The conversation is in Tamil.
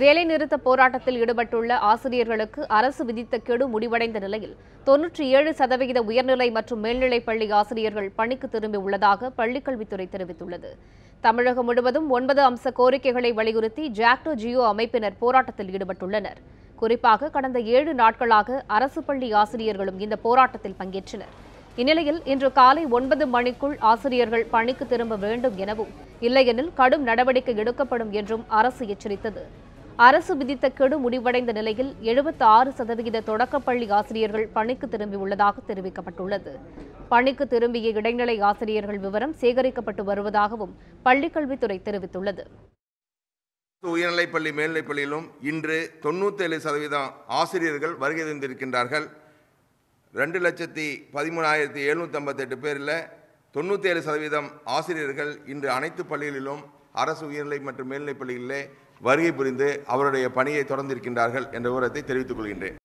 வேலைநிறுத்த போராட்டத்தில் ஈடுபட்டுள்ள ஆசிரியர்களுக்கு அரசு விதித்த கெடு முடிவடைந்த நிலையில் தொன்னூற்றி ஏழு சதவிகித உயர்நிலை மற்றும் மேல்நிலைப் பள்ளி ஆசிரியர்கள் பணிக்கு திரும்பியுள்ளதாக பள்ளிக்கல்வித்துறை தெரிவித்துள்ளது. தமிழகம் முழுவதும் ஒன்பது அம்ச கோரிக்கைகளை வலியுறுத்தி ஜாக்டோ ஜியோ அமைப்பினர் போராட்டத்தில் ஈடுபட்டுள்ளனர். குறிப்பாக கடந்த ஏழு நாட்களாக அரசு பள்ளி ஆசிரியர்களும் இந்த போராட்டத்தில் பங்கேற்றனர். இந்நிலையில் இன்று காலை ஒன்பது மணிக்குள் ஆசிரியர்கள் பணிக்கு திரும்ப வேண்டும் எனவும் இல்லையெனில் கடும் நடவடிக்கை எடுக்கப்படும் என்றும் அரசு எச்சரித்தது. அரசு விதித்த கெடு முடிவடைந்த நிலையில் எழுபத்தி ஆறு சதவிகித தொடக்கப்பள்ளி ஆசிரியர்கள் பணிக்கு திரும்பியுள்ளதாக தெரிவிக்கப்பட்டுள்ளது. பணிக்கு திரும்பிய இடைநிலை ஆசிரியர்கள் விவரம் சேகரிக்கப்பட்டு வருவதாகவும் பள்ளிக்கல்வித்துறை தெரிவித்துள்ளது. உயர்நிலைப்பள்ளி மேல்நிலைப்பள்ளியிலும் இன்று தொண்ணூத்தேழு சதவீதம் ஆசிரியர்கள் வருகை தந்திருக்கின்றார்கள். ரெண்டு லட்சத்தி பதிமூணாயிரத்தி எழுநூற்றி ஐம்பத்தெட்டு பேரில் தொண்ணூற்றேழு சதவீதம் ஆசிரியர்கள் இன்று அனைத்து பள்ளிகளிலும் அரசு உயர்நிலை மற்றும் மேல்நிலைப் பள்ளிகளிலே வருகை புரிந்து அவருடைய பணியை தொடர்ந்திருக்கின்றார்கள் என்ற விவரத்தை தெரிவித்துக் கொள்கின்றேன்.